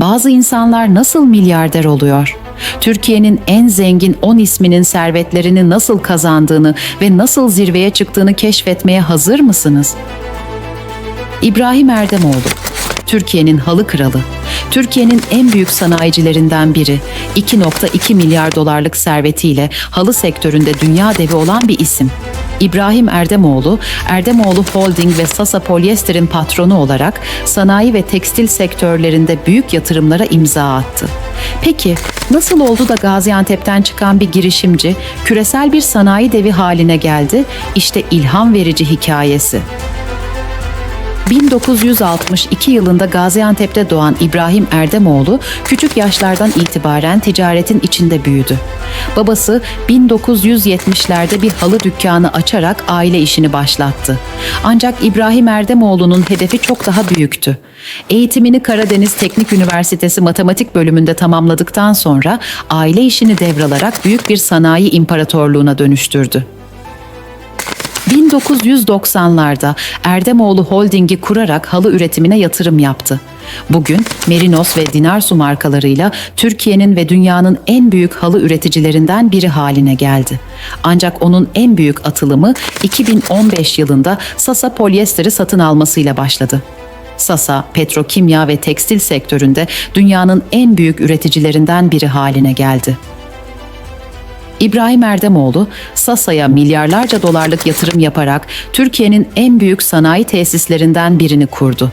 Bazı insanlar nasıl milyarder oluyor? Türkiye'nin en zengin 10 isminin servetlerini nasıl kazandığını ve nasıl zirveye çıktığını keşfetmeye hazır mısınız? İbrahim Erdemoğlu, Türkiye'nin halı kralı, Türkiye'nin en büyük sanayicilerinden biri, 2.2 milyar dolarlık servetiyle halı sektöründe dünya devi olan bir isim. İbrahim Erdemoğlu, Erdemoğlu Holding ve Sasa Polyester'in patronu olarak sanayi ve tekstil sektörlerinde büyük yatırımlara imza attı. Peki nasıl oldu da Gaziantep'ten çıkan bir girişimci küresel bir sanayi devi haline geldi? İşte ilham verici hikayesi. 1962 yılında Gaziantep'te doğan İbrahim Erdemoğlu küçük yaşlardan itibaren ticaretin içinde büyüdü. Babası 1970'lerde bir halı dükkanı açarak aile işini başlattı. Ancak İbrahim Erdemoğlu'nun hedefi çok daha büyüktü. Eğitimini Karadeniz Teknik Üniversitesi Matematik bölümünde tamamladıktan sonra aile işini devralarak büyük bir sanayi imparatorluğuna dönüştürdü. 1990'larda Erdemoğlu Holding'i kurarak halı üretimine yatırım yaptı. Bugün Merinos ve Dinarsu markalarıyla Türkiye'nin ve dünyanın en büyük halı üreticilerinden biri haline geldi. Ancak onun en büyük atılımı 2015 yılında Sasa Polyester'i satın almasıyla başladı. Sasa, petrokimya ve tekstil sektöründe dünyanın en büyük üreticilerinden biri haline geldi. İbrahim Erdemoğlu, Sasa'ya milyarlarca dolarlık yatırım yaparak Türkiye'nin en büyük sanayi tesislerinden birini kurdu.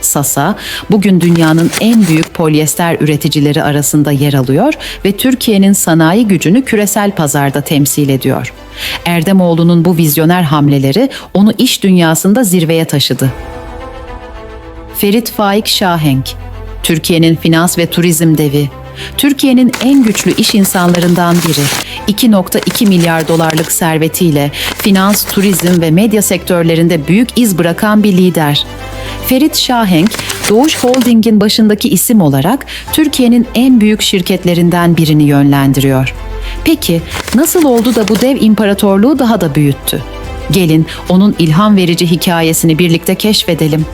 Sasa, bugün dünyanın en büyük polyester üreticileri arasında yer alıyor ve Türkiye'nin sanayi gücünü küresel pazarda temsil ediyor. Erdemoğlu'nun bu vizyoner hamleleri onu iş dünyasında zirveye taşıdı. Ferit Faik Şahenk, Türkiye'nin finans ve turizm devi, Türkiye'nin en güçlü iş insanlarından biri. 2.2 milyar dolarlık servetiyle finans, turizm ve medya sektörlerinde büyük iz bırakan bir lider. Ferit Şahenk, Doğuş Holding'in başındaki isim olarak Türkiye'nin en büyük şirketlerinden birini yönlendiriyor. Peki nasıl oldu da bu dev imparatorluğu daha da büyüttü? Gelin onun ilham verici hikayesini birlikte keşfedelim.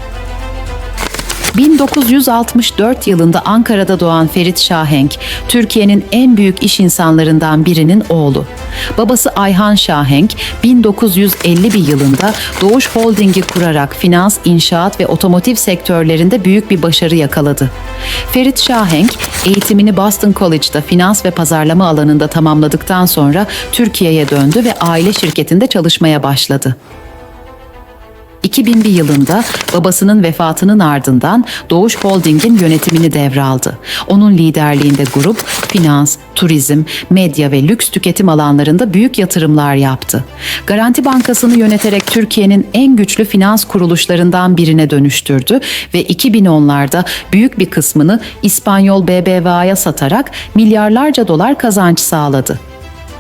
1964 yılında Ankara'da doğan Ferit Şahenk, Türkiye'nin en büyük iş insanlarından birinin oğlu. Babası Ayhan Şahenk, 1951 yılında Doğuş Holding'i kurarak finans, inşaat ve otomotiv sektörlerinde büyük bir başarı yakaladı. Ferit Şahenk, eğitimini Boston College'da finans ve pazarlama alanında tamamladıktan sonra Türkiye'ye döndü ve aile şirketinde çalışmaya başladı. 2001 yılında babasının vefatının ardından Doğuş Holding'in yönetimini devraldı. Onun liderliğinde grup, finans, turizm, medya ve lüks tüketim alanlarında büyük yatırımlar yaptı. Garanti Bankası'nı yöneterek Türkiye'nin en güçlü finans kuruluşlarından birine dönüştürdü ve 2010'larda büyük bir kısmını İspanyol BBVA'ya satarak milyarlarca dolar kazanç sağladı.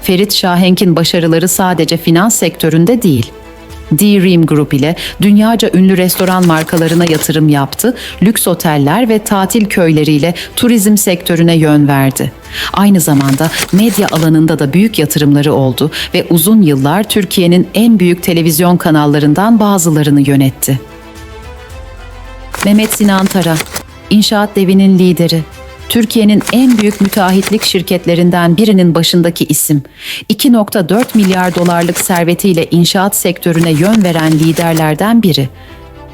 Ferit Şahenk'in başarıları sadece finans sektöründe değil, D-Ream Group ile dünyaca ünlü restoran markalarına yatırım yaptı, lüks oteller ve tatil köyleriyle turizm sektörüne yön verdi. Aynı zamanda medya alanında da büyük yatırımları oldu ve uzun yıllar Türkiye'nin en büyük televizyon kanallarından bazılarını yönetti. Mehmet Sinan Tara, inşaat devinin lideri, Türkiye'nin en büyük müteahhitlik şirketlerinden birinin başındaki isim. 2.4 milyar dolarlık servetiyle inşaat sektörüne yön veren liderlerden biri.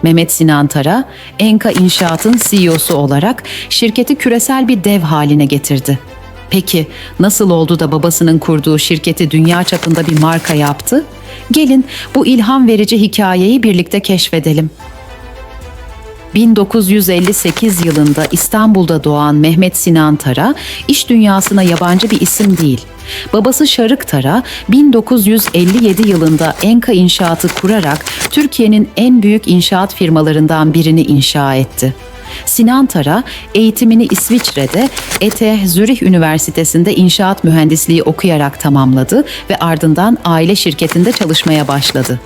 Mehmet Sinan Tara, Enka İnşaat'ın CEO'su olarak şirketi küresel bir dev haline getirdi. Peki nasıl oldu da babasının kurduğu şirketi dünya çapında bir marka yaptı? Gelin bu ilham verici hikayeyi birlikte keşfedelim. 1958 yılında İstanbul'da doğan Mehmet Sinan Tara, iş dünyasına yabancı bir isim değil. Babası Şarık Tara, 1957 yılında Enka İnşaatı kurarak Türkiye'nin en büyük inşaat firmalarından birini inşa etti. Sinan Tara eğitimini İsviçre'de ETH Zürih Üniversitesi'nde inşaat mühendisliği okuyarak tamamladı ve ardından aile şirketinde çalışmaya başladı.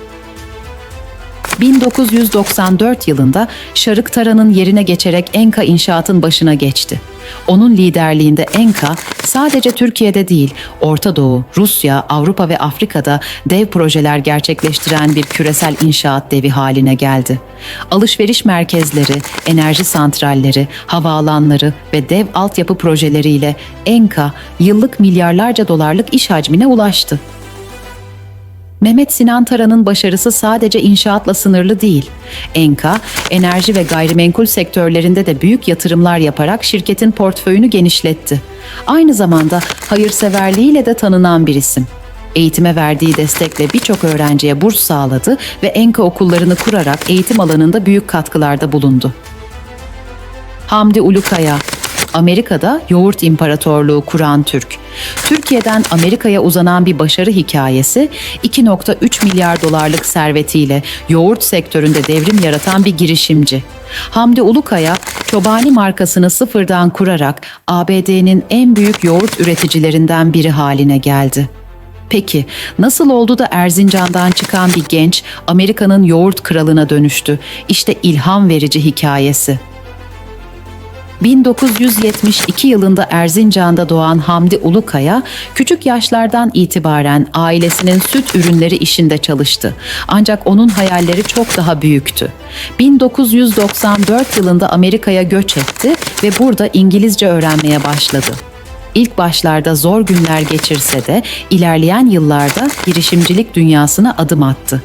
1994 yılında Şarık Taran'ın yerine geçerek Enka İnşaat'ın başına geçti. Onun liderliğinde Enka sadece Türkiye'de değil, Orta Doğu, Rusya, Avrupa ve Afrika'da dev projeler gerçekleştiren bir küresel inşaat devi haline geldi. Alışveriş merkezleri, enerji santralleri, havaalanları ve dev altyapı projeleriyle Enka yıllık milyarlarca dolarlık iş hacmine ulaştı. Mehmet Sinan Taran'ın başarısı sadece inşaatla sınırlı değil. Enka, enerji ve gayrimenkul sektörlerinde de büyük yatırımlar yaparak şirketin portföyünü genişletti. Aynı zamanda hayırseverliğiyle de tanınan bir isim. Eğitime verdiği destekle birçok öğrenciye burs sağladı ve Enka okullarını kurarak eğitim alanında büyük katkılarda bulundu. Hamdi Ulukaya, Amerika'da yoğurt imparatorluğu kuran Türk. Türkiye'den Amerika'ya uzanan bir başarı hikayesi 2.3 milyar dolarlık servetiyle yoğurt sektöründe devrim yaratan bir girişimci. Hamdi Ulukaya, Çobani markasını sıfırdan kurarak ABD'nin en büyük yoğurt üreticilerinden biri haline geldi. Peki nasıl oldu da Erzincan'dan çıkan bir genç Amerika'nın yoğurt kralına dönüştü? İşte ilham verici hikayesi. 1972 yılında Erzincan'da doğan Hamdi Ulukaya, küçük yaşlardan itibaren ailesinin süt ürünleri işinde çalıştı. Ancak onun hayalleri çok daha büyüktü. 1994 yılında Amerika'ya göç etti ve burada İngilizce öğrenmeye başladı. İlk başlarda zor günler geçirse de ilerleyen yıllarda girişimcilik dünyasına adım attı.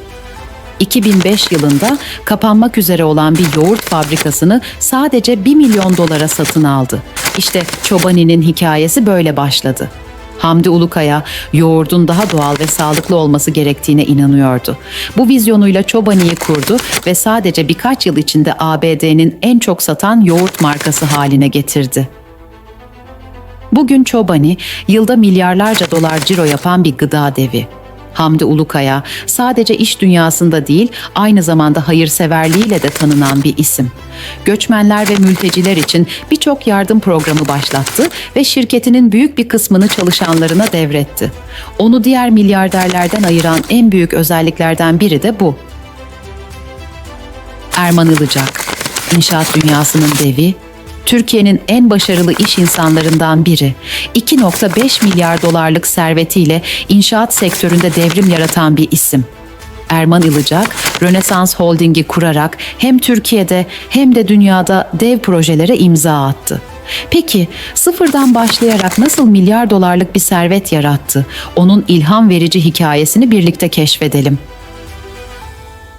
2005 yılında kapanmak üzere olan bir yoğurt fabrikasını sadece 1 milyon dolara satın aldı. İşte Çobani'nin hikayesi böyle başladı. Hamdi Ulukaya yoğurdun daha doğal ve sağlıklı olması gerektiğine inanıyordu. Bu vizyonuyla Çobani'yi kurdu ve sadece birkaç yıl içinde ABD'nin en çok satan yoğurt markası haline getirdi. Bugün Çobani yılda milyarlarca dolar ciro yapan bir gıda devi. Hamdi Ulukaya sadece iş dünyasında değil aynı zamanda hayırseverliğiyle de tanınan bir isim. Göçmenler ve mülteciler için birçok yardım programı başlattı ve şirketinin büyük bir kısmını çalışanlarına devretti. Onu diğer milyarderlerden ayıran en büyük özelliklerden biri de bu. Erman Ilıcak, inşaat dünyasının devi, Türkiye'nin en başarılı iş insanlarından biri. 2.5 milyar dolarlık servetiyle inşaat sektöründe devrim yaratan bir isim. Erman Ilıcak, Rönesans Holding'i kurarak hem Türkiye'de hem de dünyada dev projelere imza attı. Peki sıfırdan başlayarak nasıl milyar dolarlık bir servet yarattı? Onun ilham verici hikayesini birlikte keşfedelim.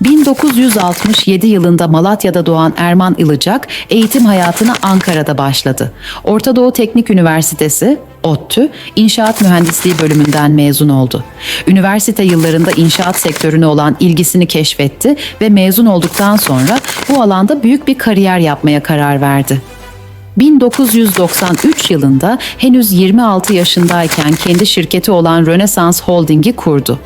1967 yılında Malatya'da doğan Erman Ilıcak eğitim hayatına Ankara'da başladı. Orta Doğu Teknik Üniversitesi, ODTÜ, İnşaat Mühendisliği bölümünden mezun oldu. Üniversite yıllarında inşaat sektörüne olan ilgisini keşfetti ve mezun olduktan sonra bu alanda büyük bir kariyer yapmaya karar verdi. 1993 yılında henüz 26 yaşındayken kendi şirketi olan Rönesans Holding'i kurdu.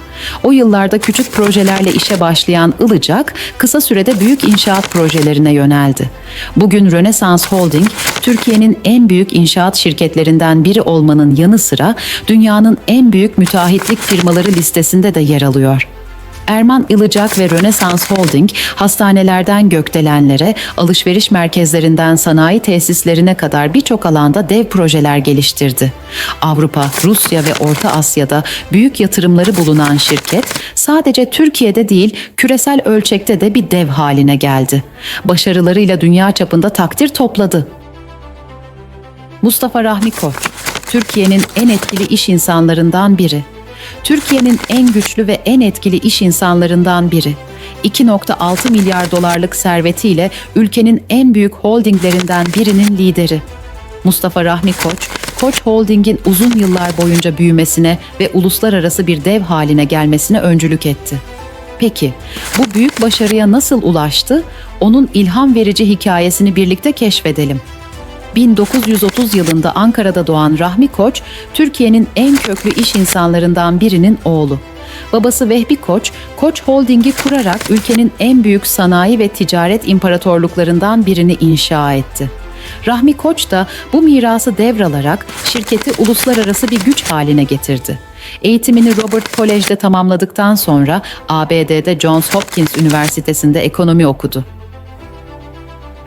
O yıllarda küçük projelerle işe başlayan Ilıcak kısa sürede büyük inşaat projelerine yöneldi. Bugün Rönesans Holding Türkiye'nin en büyük inşaat şirketlerinden biri olmanın yanı sıra dünyanın en büyük müteahhitlik firmaları listesinde de yer alıyor. Erman Ilıcak ve Rönesans Holding hastanelerden gökdelenlere, alışveriş merkezlerinden sanayi tesislerine kadar birçok alanda dev projeler geliştirdi. Avrupa, Rusya ve Orta Asya'da büyük yatırımları bulunan şirket sadece Türkiye'de değil küresel ölçekte de bir dev haline geldi. Başarılarıyla dünya çapında takdir topladı. Mustafa Rahmi Koç, Türkiye'nin en etkili iş insanlarından biri. Türkiye'nin en güçlü ve en etkili iş insanlarından biri. 2.6 milyar dolarlık servetiyle ülkenin en büyük holdinglerinden birinin lideri. Mustafa Rahmi Koç, Koç Holding'in uzun yıllar boyunca büyümesine ve uluslararası bir dev haline gelmesine öncülük etti. Peki, bu büyük başarıya nasıl ulaştı? Onun ilham verici hikayesini birlikte keşfedelim. 1930 yılında Ankara'da doğan Rahmi Koç, Türkiye'nin en köklü iş insanlarından birinin oğlu. Babası Vehbi Koç, Koç Holding'i kurarak ülkenin en büyük sanayi ve ticaret imparatorluklarından birini inşa etti. Rahmi Koç da bu mirası devralarak şirketi uluslararası bir güç haline getirdi. Eğitimini Robert College'de tamamladıktan sonra ABD'de Johns Hopkins Üniversitesi'nde ekonomi okudu.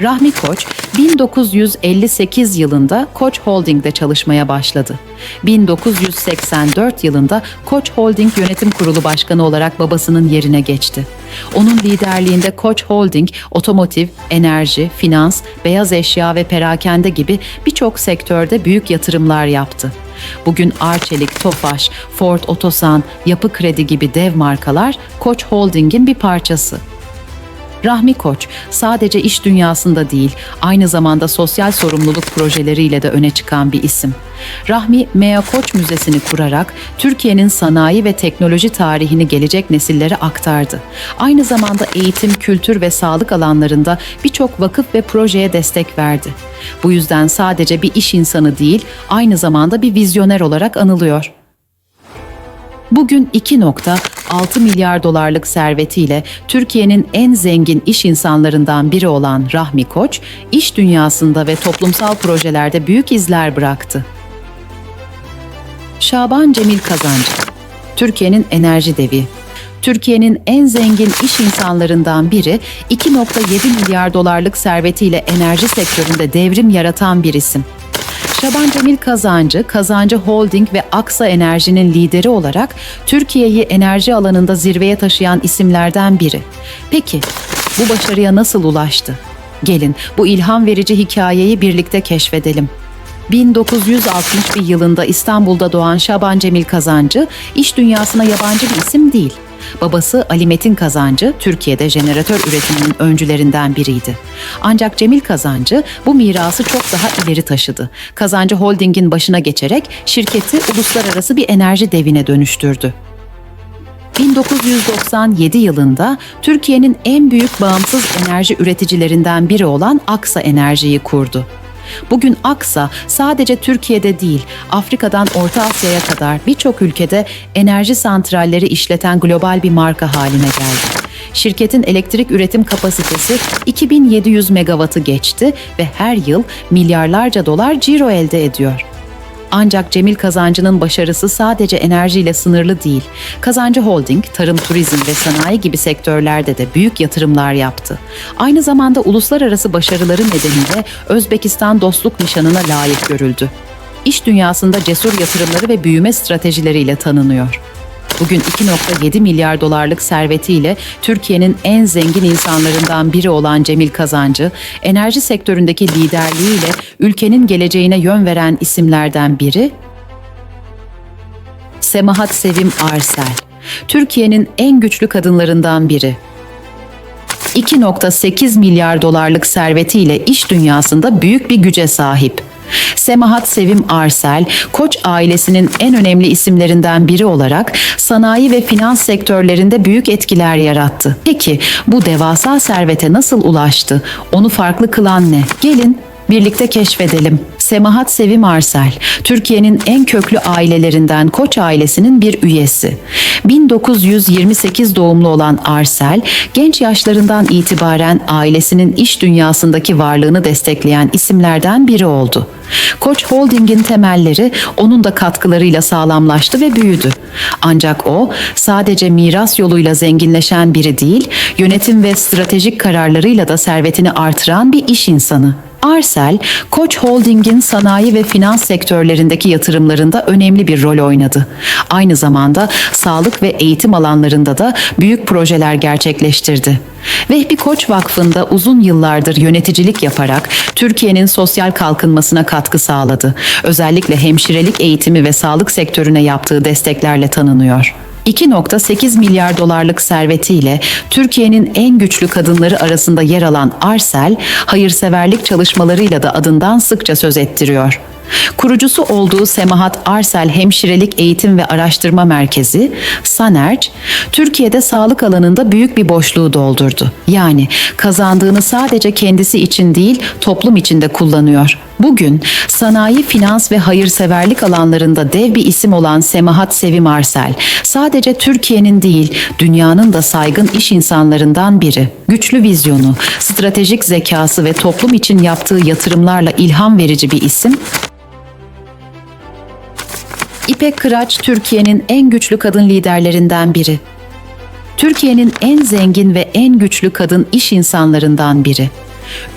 Rahmi Koç 1958 yılında Koç Holding'de çalışmaya başladı. 1984 yılında Koç Holding Yönetim Kurulu Başkanı olarak babasının yerine geçti. Onun liderliğinde Koç Holding, otomotiv, enerji, finans, beyaz eşya ve perakende gibi birçok sektörde büyük yatırımlar yaptı. Bugün Arçelik, Tofaş, Ford Otosan, Yapı Kredi gibi dev markalar Koç Holding'in bir parçası. Rahmi Koç sadece iş dünyasında değil, aynı zamanda sosyal sorumluluk projeleriyle de öne çıkan bir isim. Rahmi, Mea Koç Müzesi'ni kurarak Türkiye'nin sanayi ve teknoloji tarihini gelecek nesillere aktardı. Aynı zamanda eğitim, kültür ve sağlık alanlarında birçok vakıf ve projeye destek verdi. Bu yüzden sadece bir iş insanı değil, aynı zamanda bir vizyoner olarak anılıyor. Bugün 2.6 milyar dolarlık servetiyle Türkiye'nin en zengin iş insanlarından biri olan Rahmi Koç, iş dünyasında ve toplumsal projelerde büyük izler bıraktı. Şaban Cemil Kazancı Türkiye'nin enerji devi. Türkiye'nin en zengin iş insanlarından biri 2.7 milyar dolarlık servetiyle enerji sektöründe devrim yaratan bir isim. Şaban Cemil Kazancı, Kazancı Holding ve Aksa Enerji'nin lideri olarak Türkiye'yi enerji alanında zirveye taşıyan isimlerden biri. Peki bu başarıya nasıl ulaştı? Gelin bu ilham verici hikayeyi birlikte keşfedelim. 1961 yılında İstanbul'da doğan Şaban Cemil Kazancı, iş dünyasına yabancı bir isim değil. Babası Ali Metin Kazancı, Türkiye'de jeneratör üretiminin öncülerinden biriydi. Ancak Cemil Kazancı bu mirası çok daha ileri taşıdı. Kazancı Holding'in başına geçerek şirketi uluslararası bir enerji devine dönüştürdü. 1997 yılında Türkiye'nin en büyük bağımsız enerji üreticilerinden biri olan Aksa Enerji'yi kurdu. Bugün Aksa sadece Türkiye'de değil, Afrika'dan Orta Asya'ya kadar birçok ülkede enerji santralleri işleten global bir marka haline geldi. Şirketin elektrik üretim kapasitesi 2700 megawattı geçti ve her yıl milyarlarca dolar ciro elde ediyor. Ancak Cemil Kazancı'nın başarısı sadece enerjiyle sınırlı değil. Kazancı Holding, tarım, turizm ve sanayi gibi sektörlerde de büyük yatırımlar yaptı. Aynı zamanda uluslararası başarıları nedeniyle Özbekistan Dostluk Nişanı'na layık görüldü. İş dünyasında cesur yatırımları ve büyüme stratejileriyle tanınıyor. Bugün 2.7 milyar dolarlık servetiyle Türkiye'nin en zengin insanlarından biri olan Cemil Kazancı, enerji sektöründeki liderliğiyle ülkenin geleceğine yön veren isimlerden biri Semahat Sevim Arsel. Türkiye'nin en güçlü kadınlarından biri. 2.8 milyar dolarlık servetiyle iş dünyasında büyük bir güce sahip. Semahat Sevim Arsel, Koç ailesinin en önemli isimlerinden biri olarak sanayi ve finans sektörlerinde büyük etkiler yarattı. Peki bu devasa servete nasıl ulaştı? Onu farklı kılan ne? Gelin birlikte keşfedelim. Semahat Sevim Arsel, Türkiye'nin en köklü ailelerinden Koç ailesinin bir üyesi. 1928 doğumlu olan Arsel, genç yaşlarından itibaren ailesinin iş dünyasındaki varlığını destekleyen isimlerden biri oldu. Koç Holding'in temelleri onun da katkılarıyla sağlamlaştı ve büyüdü. Ancak o sadece miras yoluyla zenginleşen biri değil, yönetim ve stratejik kararlarıyla da servetini artıran bir iş insanı. Arsel, Koç Holding'in sanayi ve finans sektörlerindeki yatırımlarında önemli bir rol oynadı. Aynı zamanda sağlık ve eğitim alanlarında da büyük projeler gerçekleştirdi. Vehbi Koç Vakfı'nda uzun yıllardır yöneticilik yaparak Türkiye'nin sosyal kalkınmasına katkı sağladı. Özellikle hemşirelik eğitimi ve sağlık sektörüne yaptığı desteklerle tanınıyor. 2.8 milyar dolarlık servetiyle Türkiye'nin en güçlü kadınları arasında yer alan Arsel, hayırseverlik çalışmalarıyla da adından sıkça söz ettiriyor. Kurucusu olduğu Semahat Arsel Hemşirelik Eğitim ve Araştırma Merkezi, SANERC, Türkiye'de sağlık alanında büyük bir boşluğu doldurdu. Yani kazandığını sadece kendisi için değil, toplum için de kullanıyor. Bugün sanayi, finans ve hayırseverlik alanlarında dev bir isim olan Semahat Sevim Arsel, sadece Türkiye'nin değil, dünyanın da saygın iş insanlarından biri. Güçlü vizyonu, stratejik zekası ve toplum için yaptığı yatırımlarla ilham verici bir isim, İpek Kıraç Türkiye'nin en güçlü kadın liderlerinden biri. Türkiye'nin en zengin ve en güçlü kadın iş insanlarından biri.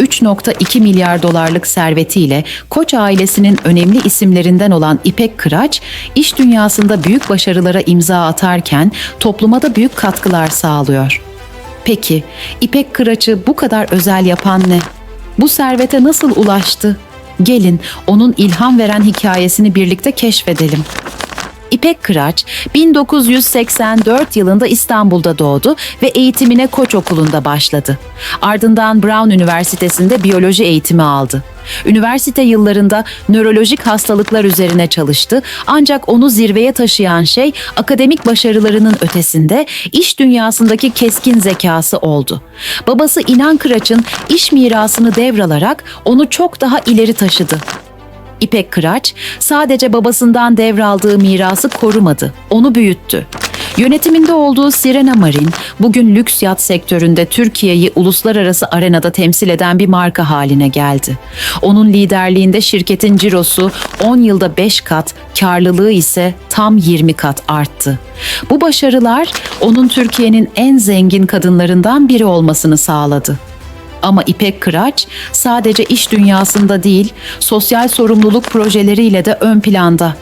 3.2 milyar dolarlık servetiyle Koç ailesinin önemli isimlerinden olan İpek Kıraç, iş dünyasında büyük başarılara imza atarken topluma da büyük katkılar sağlıyor. Peki, İpek Kıraç'ı bu kadar özel yapan ne? Bu servete nasıl ulaştı? Gelin onun ilham veren hikayesini birlikte keşfedelim. İpek Kıraç 1984 yılında İstanbul'da doğdu ve eğitimine Koç Okulu'nda başladı. Ardından Brown Üniversitesi'nde biyoloji eğitimi aldı. Üniversite yıllarında nörolojik hastalıklar üzerine çalıştı ancak onu zirveye taşıyan şey akademik başarılarının ötesinde iş dünyasındaki keskin zekası oldu. Babası İnan Kıraç'ın iş mirasını devralarak onu çok daha ileri taşıdı. İpek Kıraç sadece babasından devraldığı mirası korumadı, onu büyüttü. Yönetiminde olduğu Sirena Marin, bugün lüks yat sektöründe Türkiye'yi uluslararası arenada temsil eden bir marka haline geldi. Onun liderliğinde şirketin cirosu 10 yılda 5 kat, karlılığı ise tam 20 kat arttı. Bu başarılar onun Türkiye'nin en zengin kadınlarından biri olmasını sağladı. Ama İpek Kıraç sadece iş dünyasında değil, sosyal sorumluluk projeleriyle de ön planda.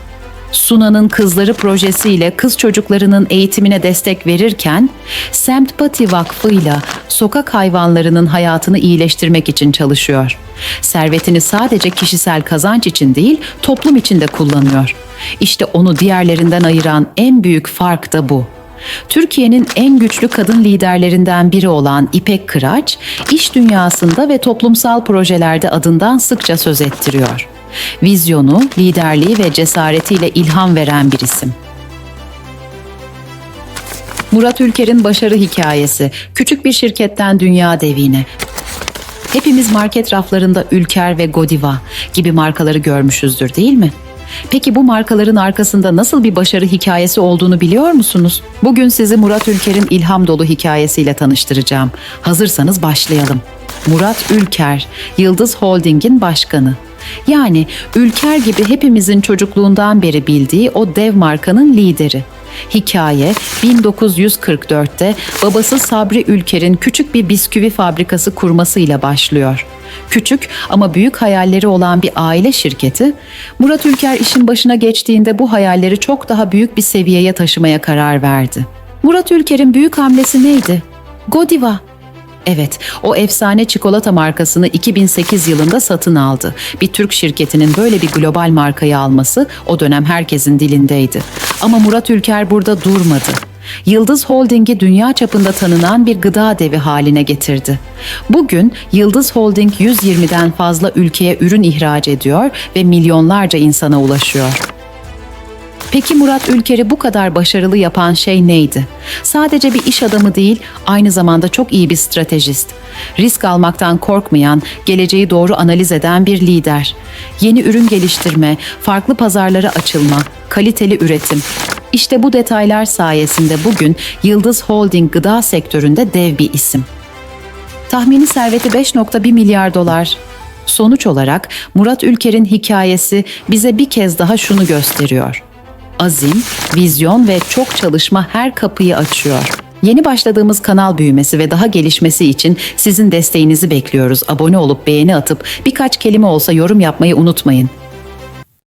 Suna'nın Kızları projesiyle kız çocuklarının eğitimine destek verirken, Sempati Vakfı'yla sokak hayvanlarının hayatını iyileştirmek için çalışıyor. Servetini sadece kişisel kazanç için değil, toplum için de kullanıyor. İşte onu diğerlerinden ayıran en büyük fark da bu. Türkiye'nin en güçlü kadın liderlerinden biri olan İpek Kıraç, iş dünyasında ve toplumsal projelerde adından sıkça söz ettiriyor. Vizyonu, liderliği ve cesaretiyle ilham veren bir isim. Murat Ülker'in başarı hikayesi, küçük bir şirketten dünya devine. Hepimiz market raflarında Ülker ve Godiva gibi markaları görmüşüzdür değil mi? Peki bu markaların arkasında nasıl bir başarı hikayesi olduğunu biliyor musunuz? Bugün sizi Murat Ülker'in ilham dolu hikayesiyle tanıştıracağım. Hazırsanız başlayalım. Murat Ülker, Yıldız Holding'in başkanı. Yani Ülker gibi hepimizin çocukluğundan beri bildiği o dev markanın lideri. Hikaye 1944'te babası Sabri Ülker'in küçük bir bisküvi fabrikası kurmasıyla başlıyor. Küçük ama büyük hayalleri olan bir aile şirketi, Murat Ülker işin başına geçtiğinde bu hayalleri çok daha büyük bir seviyeye taşımaya karar verdi. Murat Ülker'in büyük hamlesi neydi? Godiva. Evet, o efsane çikolata markasını 2008 yılında satın aldı. Bir Türk şirketinin böyle bir global markayı alması o dönem herkesin dilindeydi. Ama Murat Ülker burada durmadı. Yıldız Holding'i dünya çapında tanınan bir gıda devi haline getirdi. Bugün Yıldız Holding 120'den fazla ülkeye ürün ihraç ediyor ve milyonlarca insana ulaşıyor. Peki Murat Ülker'i bu kadar başarılı yapan şey neydi? Sadece bir iş adamı değil, aynı zamanda çok iyi bir stratejist. Risk almaktan korkmayan, geleceği doğru analiz eden bir lider. Yeni ürün geliştirme, farklı pazarlara açılma, kaliteli üretim. İşte bu detaylar sayesinde bugün Yıldız Holding gıda sektöründe dev bir isim. Tahmini serveti 5.1 milyar dolar. Sonuç olarak Murat Ülker'in hikayesi bize bir kez daha şunu gösteriyor. Azim, vizyon ve çok çalışma her kapıyı açıyor. Yeni başladığımız kanal büyümesi ve daha gelişmesi için sizin desteğinizi bekliyoruz. Abone olup beğeni atıp birkaç kelime olsa yorum yapmayı unutmayın.